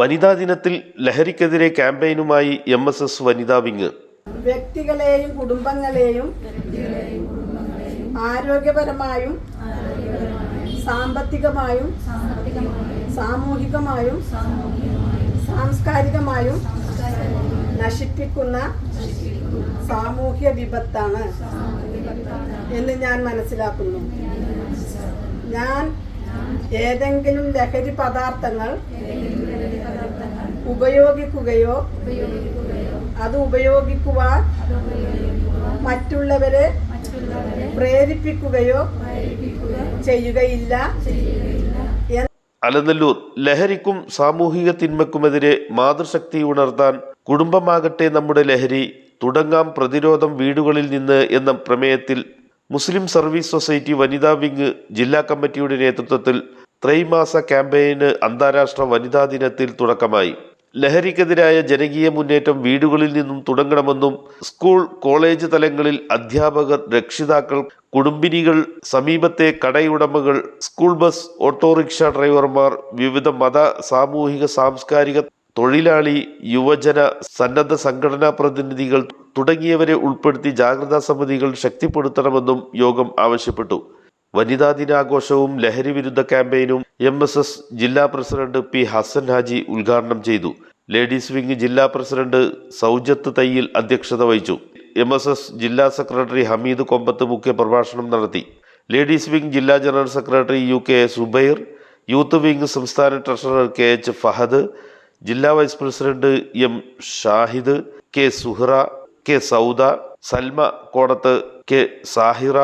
വനിതാ ദിനത്തിൽ ലഹരിക്കെതിരെ ക്യാമ്പയിനുമായി എം എസ് എസ് വനിതാ വിങ്. വ്യക്തികളെയും കുടുംബങ്ങളെയും ആരോഗ്യപരമായും സാമ്പത്തികമായും സാമൂഹികമായും സാംസ്കാരികമായും നശിപ്പിക്കുന്ന സാമൂഹ്യ വിപത്താണ് എന്ന് ഞാൻ മനസ്സിലാക്കുന്നു. ഞാൻ ഏതെങ്കിലും ലഹരി പദാർത്ഥങ്ങൾ ഉപയോഗിക്കുകയോ അത് ഉപയോഗിക്കുവാൻ മറ്റുള്ളവരെ പ്രേരിപ്പിക്കുകയോ ചെയ്യുകയില്ല. അലനല്ലൂർ ലഹരിക്കും സാമൂഹിക തിന്മക്കുമെതിരെ മാതൃശക്തി ഉണർത്താൻ കുടുംബമാകട്ടെ നമ്മുടെ ലഹരി തുടങ്ങാം പ്രതിരോധം വീടുകളിൽ നിന്ന് എന്ന പ്രമേയത്തിൽ മുസ്ലിം സർവീസ് സൊസൈറ്റി വനിതാ വിങ് ജില്ലാ കമ്മിറ്റിയുടെ നേതൃത്വത്തിൽ ത്രൈമാസ ക്യാമ്പയിന് അന്താരാഷ്ട്ര വനിതാ ദിനത്തിൽ തുടക്കമായി. ലഹരിക്കെതിരായ ജനകീയ മുന്നേറ്റം വീടുകളിൽ നിന്നും തുടങ്ങണമെന്നും സ്കൂൾ കോളേജ് തലങ്ങളിൽ അധ്യാപകർ രക്ഷിതാക്കൾ കുടുംബിനികൾ സമീപത്തെ കടയുടമകൾ സ്കൂൾ ബസ് ഓട്ടോറിക്ഷ ഡ്രൈവർമാർ വിവിധ മത സാമൂഹിക സാംസ്കാരിക തൊഴിലാളി യുവജന സന്നദ്ധ സംഘടനാ പ്രതിനിധികൾ തുടങ്ങിയവരെ ഉൾപ്പെടുത്തി ജാഗ്രതാ സമിതികൾ ശക്തിപ്പെടുത്തണമെന്നും യോഗം ആവശ്യപ്പെട്ടു. വനിതാ ദിനാഘോഷവും ലഹരി വിരുദ്ധ ക്യാമ്പയിനും എം എസ് എസ് ജില്ലാ പ്രസിഡന്റ് പി ഹസൻ ഹാജി ഉദ്ഘാടനം ചെയ്തു. ലേഡീസ് വിംഗ് ജില്ലാ പ്രസിഡന്റ് സൗജത്ത് തയ്യിൽ അധ്യക്ഷത വഹിച്ചു. എം എസ് എസ് ജില്ലാ സെക്രട്ടറി ഹമീദ് കൊമ്പത്ത് മുഖ്യ പ്രഭാഷണം നടത്തി. ലേഡീസ് വിംഗ് ജില്ലാ general secretary U K Zubair youth wing സംസ്ഥാന ട്രഷറർ കെ എച്ച് ഫഹദ് ജില്ലാ vice president M Shahid K Suhra K Sauda Salma Kodath K Sahira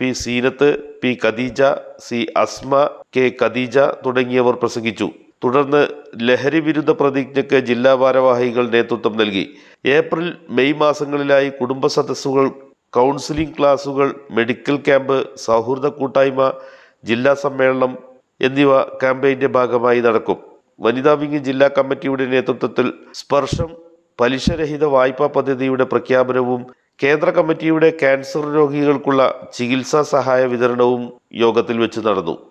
P Seenath P Khadeeja C Asma K Khadeeja തുടങ്ങിയവർ പ്രസംഗിച്ചു. തുടർന്ന് ലഹരി വിരുദ്ധ പ്രതിജ്ഞയ്ക്ക് ജില്ലാ ഭാരവാഹികൾ നേതൃത്വം നൽകി. ഏപ്രിൽ മെയ് മാസങ്ങളിലായി കുടുംബ സദസ്സുകൾ കൗൺസിലിംഗ് ക്ലാസുകൾ മെഡിക്കൽ ക്യാമ്പ് സൗഹൃദ കൂട്ടായ്മ ജില്ലാ സമ്മേളനം എന്നിവ ക്യാമ്പയിന്റെ ഭാഗമായി നടക്കും. വനിതാ വിംഗ് ജില്ലാ കമ്മിറ്റിയുടെ നേതൃത്വത്തിൽ സ്പർശം പലിശരഹിത വായ്പാ പദ്ധതിയുടെ പ്രഖ്യാപനവും കേന്ദ്ര കമ്മിറ്റിയുടെ ക്യാൻസർ രോഗികൾക്കുള്ള ചികിത്സാ സഹായ വിതരണവും യോഗത്തിൽ വെച്ച് നടന്നു.